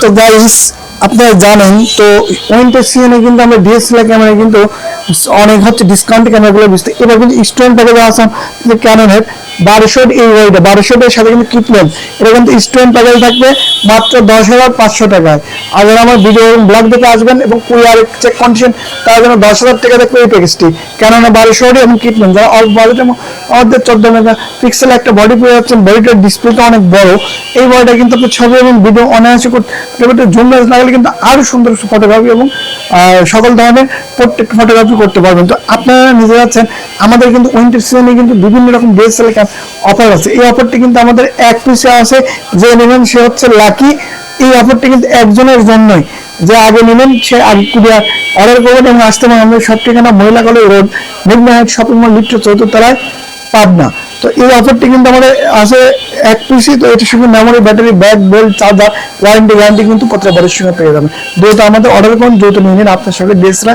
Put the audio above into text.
তো গাইস আপনারা জানেন তো ওয়েন্টার সিজনে কিন্তু আমরা ডিএসএলআর ক্যামেরা কিন্তু অনেক হচ্ছে ডিসকাউন্ট ক্যামেরাগুলো বুঝতে এবার কিন্তু স্টুডেন্ট প্যাকেজে যে ক্যাননের বারোশো এই ওইটা বারোশো এর সাথে কিন্তু কিপলেন এটা কিন্তু স্টুডেন্ট প্যাকেজ থাকবে মাত্র দশ হাজার পাঁচশো টাকায়। আর যারা আমার ভিডিও এবং ব্লগ দেখে আসবেন এবং কুরিয়ার চেক কন্ডিশন তার জন্য দশ হাজার টাকা থাকবে এই প্যাকেজটি কেননা বারোশো এবং কিপলেন যারা অল্প বাজেটের আমাদের চোদ্দ মেগা পিক্সেল একটা বডি পেয়ে যাচ্ছেন বডিটার ডিসপ্লেটা অনেক বড়। এই বডিটা কিন্তু আপনি ছবি এবং ভিডিও অনায়াসে করতে জুম লাগালে কিন্তু আরও সুন্দর ফটোগ্রাফি এবং সকল ধরনের প্রত্যেক ফটোগ্রাফি করতে পারবেন। তো আপনারা নিজে যাচ্ছেন আমাদের কিন্তু উইন্টার সিজনে কিন্তু বিভিন্ন রকম ডিএসএলআর ক্যাম অফার আছে। এই অফারটি কিন্তু আমাদের এক পিসে আছে, যে নেবেন সে হচ্ছে লাকি এই অফারটি কিন্তু একজনের জন্যই। যে আগে নেবেন সে আগে কুরিয়ার অর্ডার করবেন এবং আসতে পারেন আমাদের সব ঠিকানা মহিলা কলেজ রোড, মেঘনা হাইট শপিং মল, লিফ্ট চতুর্থতলায় পাবনা। তো এই অফারটি কিন্তু আমাদের আছে এক পিসি তো এটার সঙ্গে memory battery bag belt charger warranty guarantee কিন্তু প্রত্যেক বারের সঙ্গে পেয়ে যাবেন। যেহেতু আমাদের অর্ডার করুন, যেহেতু নিয়ে নিন, আপনার সঙ্গে ড্রেসরা